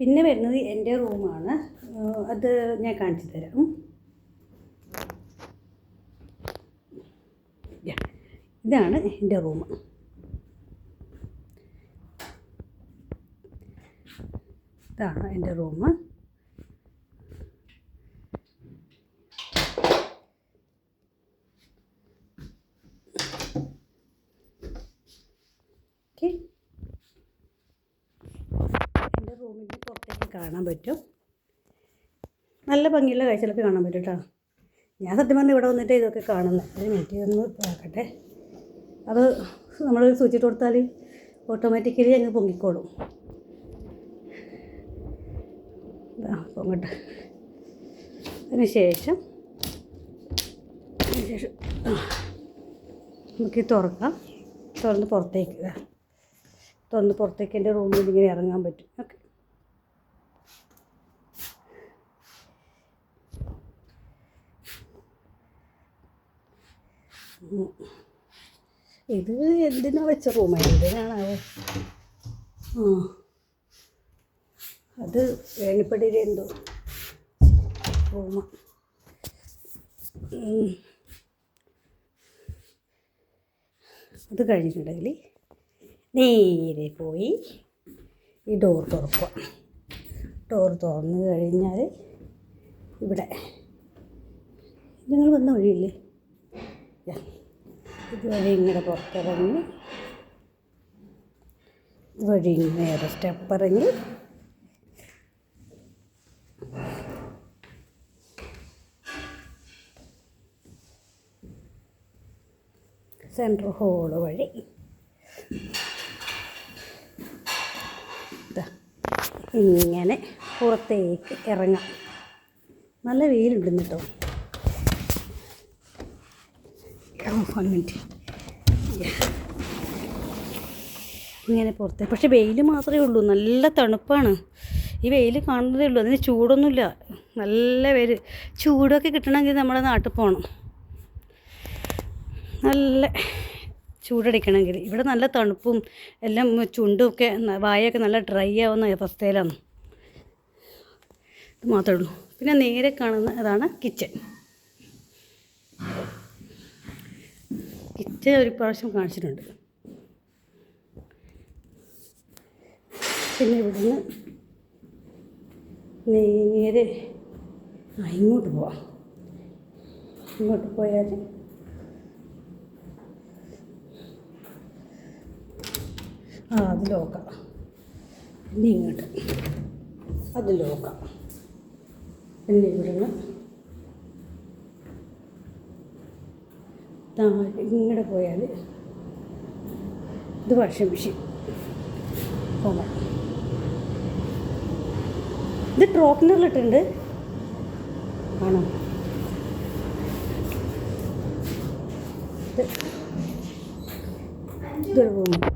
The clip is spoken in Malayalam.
പിന്നെ വരുന്നത് എന്റെ റൂമാണ്. അത് ഞാൻ കാണിച്ചു തരാം. ഇതാണ് എന്റെ റൂം. ഇതാണ് എന്റെ റൂം. ഓക്കെ എന്റെ റൂമിന്റെ പുറത്തേക്ക് കാണാൻ പറ്റും. നല്ല ഭംഗിയുള്ള കാഴ്ചകളൊക്കെ കാണാൻ പറ്റും കേട്ടോ ഞാൻ സത്യം പറഞ്ഞാൽ ഇവിടെ വന്നിട്ട് ഇതൊക്കെ കാണുന്നത് ഒരു മിനിറ്റ് ഒന്ന് അത് നമ്മൾ സ്വിച്ച് ഇട്ട് കൊടുത്താൽ ഓട്ടോമാറ്റിക്കലി അങ്ങ് പൊങ്ങിക്കോളും. പൊങ്ങട്ടെ. അതിന് ശേഷം അതിന് നമുക്ക് തുറക്കാം. തുറന്ന് പുറത്തേക്ക് തുറന്ന് പുറത്തേക്ക് എന്റെ റൂമിൽ ഇങ്ങനെ ഇറങ്ങാൻ പറ്റും. ഓക്കെ. ഇത് എന്തിനാ വെച്ച റൂമ് എന്തിനാണാവോ അത്? വേണിപ്പടിയിലെ എന്തോ. റൂമ അത് കഴിഞ്ഞിട്ടുണ്ടെങ്കിൽ നേരെ പോയി ഈ ഡോർ തുറക്കുക. ഡോർ തുറന്നു കഴിഞ്ഞാൽ ഇവിടെ. നിങ്ങൾ വന്ന വഴിയില്ലേ? ഇതുവഴി ഇങ്ങനെ പുറത്തിറങ്ങി ഇതുവഴി നേരെ സ്റ്റെപ്പ് ഇറങ്ങി. സെൻട്രൽ ഹോൾ വഴി. ഇങ്ങനെ പുറത്തേക്ക് ഇറങ്ങാം. നല്ല വെയിലുണ്ടെന്ന് കേട്ടോ വൺ മിനിറ്റ് ഇങ്ങനെ പുറത്ത് പക്ഷെ വെയിൽ മാത്രമേ ഉള്ളൂ. നല്ല തണുപ്പാണ്. ഈ വെയിൽ കാണുന്നതേ ഉള്ളൂ. അതിന് ചൂടൊന്നുമില്ല. നല്ല വെയിൽ. ചൂടൊക്കെ കിട്ടണമെങ്കിൽ നമ്മുടെ നാട്ടിൽ പോകണം. നല്ല ചൂടടിക്കണമെങ്കിൽ. ഇവിടെ നല്ല തണുപ്പും എല്ലാം ചുണ്ടുമൊക്കെ വായൊക്കെ നല്ല ഡ്രൈ ആവുന്ന അവസ്ഥയിലാണ്. ഇത് മാത്രമേ ഉള്ളൂ. പിന്നെ നേരെ കാണുന്ന അതാണ് കിച്ചൺ. കിച്ചൺ ഒരു പ്രാവശ്യം കാണിച്ചിട്ടുണ്ട്. പിന്നെ ഇവിടുന്ന് നേരെ ആ ഇങ്ങോട്ട് പോവാം. ഇങ്ങോട്ട് പോയാൽ ആ അത് ലോക്കാം. പിന്നെ ഇങ്ങോട്ട്. അത് ലോക്കാം. പിന്നെ ഇവിടുന്ന് ഇങ്ങോട്ട് പോയാൽ ഇത് വാഷിംഗ് മെഷീൻ. പോകാം. ഇത് ട്രോക്കിനറിലിട്ടുണ്ട് ആണോ? ഇത് ഇതൊരു റൂം